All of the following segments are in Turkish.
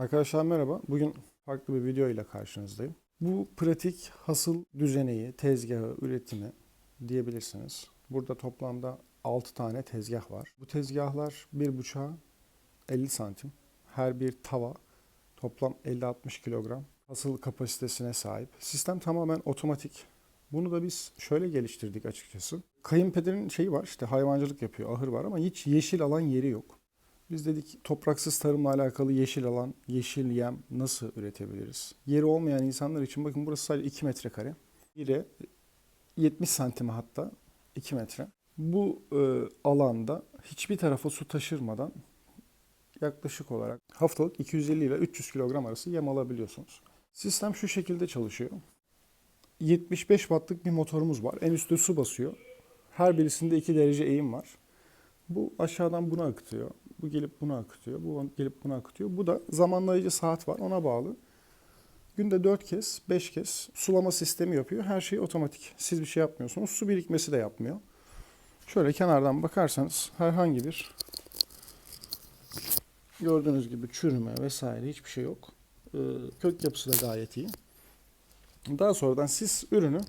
Arkadaşlar merhaba. Bugün farklı bir video ile karşınızdayım. Bu pratik hasıl düzeneyi, tezgahı, üretimi diyebilirsiniz. Burada toplamda 6 tane tezgah var. Bu tezgahlar 1,5'a 50 santim. Her bir tava toplam 50-60 kilogram hasıl kapasitesine sahip. Sistem tamamen otomatik. Bunu da biz şöyle geliştirdik açıkçası. Kayınpederin şeyi var işte hayvancılık yapıyor, ahır var ama hiç yeşil alan yeri yok. Biz dedik topraksız tarımla alakalı yeşil alan, yeşil yem nasıl üretebiliriz? Yeri olmayan insanlar için bakın burası sadece 2 metrekare. Biri 70 santime hatta 2 metre. Bu e, alanda hiçbir tarafa su taşırmadan yaklaşık olarak haftalık 250 ile 300 kilogram arası yem alabiliyorsunuz. Sistem şu şekilde çalışıyor. 75 wattlık bir motorumuz var. En üstte su basıyor. Her birisinde 2 derece eğim var. Bu aşağıdan bunu akıtıyor. Bu gelip bunu akıtıyor. Bu gelip bunu akıtıyor. Bu da zamanlayıcı saat var ona bağlı. Günde 4 kez, 5 kez sulama sistemi yapıyor. Her şey otomatik. Siz bir şey yapmıyorsunuz. Su birikmesi de yapmıyor. Şöyle kenardan bakarsanız herhangi bir gördüğünüz gibi çürüme vesaire hiçbir şey yok. Ee, Kök yapısı da gayet iyi. Daha sonradan siz ürünü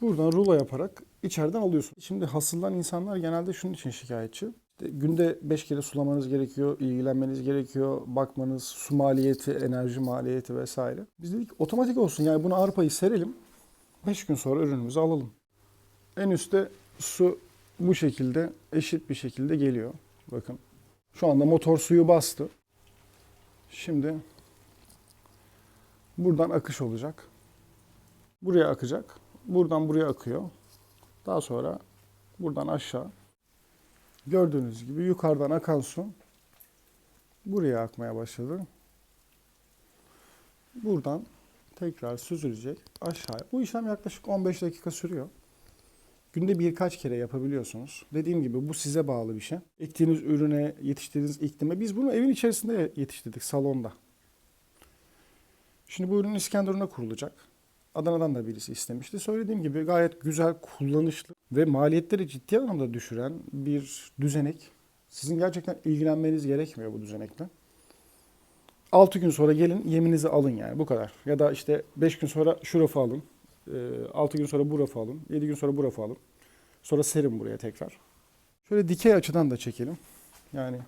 buradan rulo yaparak içeriden alıyorsunuz. Şimdi hasıldan insanlar genelde şunun için şikayetçi. İşte günde 5 kere sulamanız gerekiyor, ilgilenmeniz gerekiyor, bakmanız, su maliyeti, enerji maliyeti vesaire. Biz dedik otomatik olsun yani bunu arpayı serelim, 5 gün sonra ürünümüzü alalım. En üstte su bu şekilde eşit bir şekilde geliyor. Bakın şu anda motor suyu bastı. Şimdi buradan akış olacak. Buraya akacak. Buradan buraya akıyor. Daha sonra buradan aşağı gördüğünüz gibi yukarıdan akan su buraya akmaya başladı. Buradan tekrar süzülecek aşağıya. Bu işlem yaklaşık 15 dakika sürüyor. Günde birkaç kere yapabiliyorsunuz. Dediğim gibi bu size bağlı bir şey. Ektiğiniz ürüne, yetiştirdiğiniz iklime. Biz bunu evin içerisinde yetiştirdik, salonda. Şimdi bu ürün İskenderun'a kurulacak. Adana'dan da birisi istemişti. Söylediğim gibi gayet güzel, kullanışlı ve maliyetleri ciddi anlamda düşüren bir düzenek. Sizin gerçekten ilgilenmeniz gerekmiyor bu düzenekle. 6 gün sonra gelin yeminizi alın yani bu kadar. Ya da işte 5 gün sonra şu rafı alın. 6 gün sonra bu rafı alın. 7 gün sonra bu rafı alın. Sonra serin buraya tekrar. Şöyle dikey açıdan da çekelim. Yani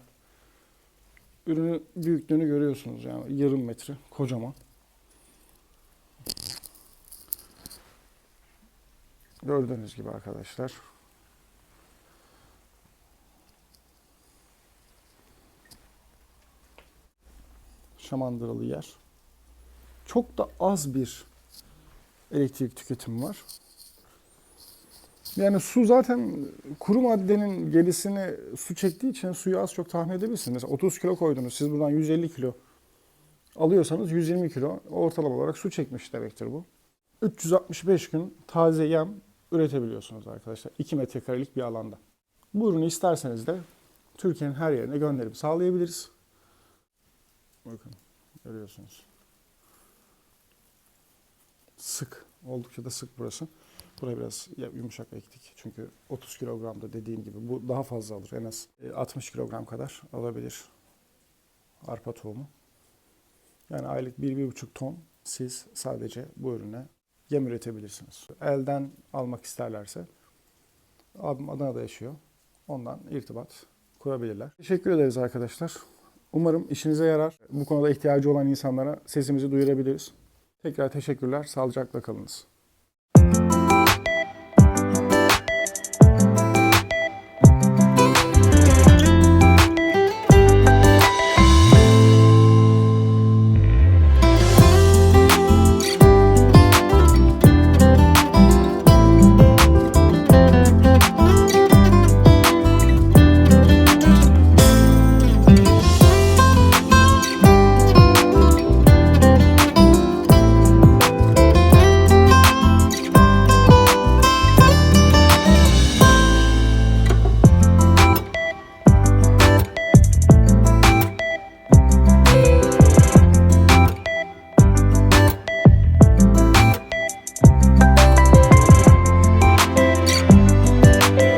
ürünün büyüklüğünü görüyorsunuz yani yarım metre kocaman. Gördüğünüz gibi arkadaşlar. Şamandıralı yer. Çok da az bir elektrik tüketimi var. Yani su zaten kuru maddenin gerisini su çektiği için suyu az çok tahmin edebilirsiniz. Mesela 30 kilo koydunuz. Siz buradan 150 kilo alıyorsanız 120 kilo ortalama olarak su çekmiş demektir bu. 365 gün taze yem üretebiliyorsunuz arkadaşlar. 2 metrekarelik bir alanda. Bu ürünü isterseniz de Türkiye'nin her yerine gönderip sağlayabiliriz. Bakın görüyorsunuz. Sık. Oldukça da sık burası. Buraya biraz yumuşak ektik. Çünkü 30 kilogramda dediğim gibi bu daha fazla alır. En az 60 kilogram kadar alabilir arpa tohumu. Yani aylık 1-1,5 ton siz sadece bu ürüne yem üretebilirsiniz. Elden almak isterlerse abim Adana'da yaşıyor. Ondan irtibat kurabilirler. Teşekkür ederiz arkadaşlar. Umarım işinize yarar. Bu konuda ihtiyacı olan insanlara sesimizi duyurabiliriz. Tekrar teşekkürler. Sağlıcakla kalınız.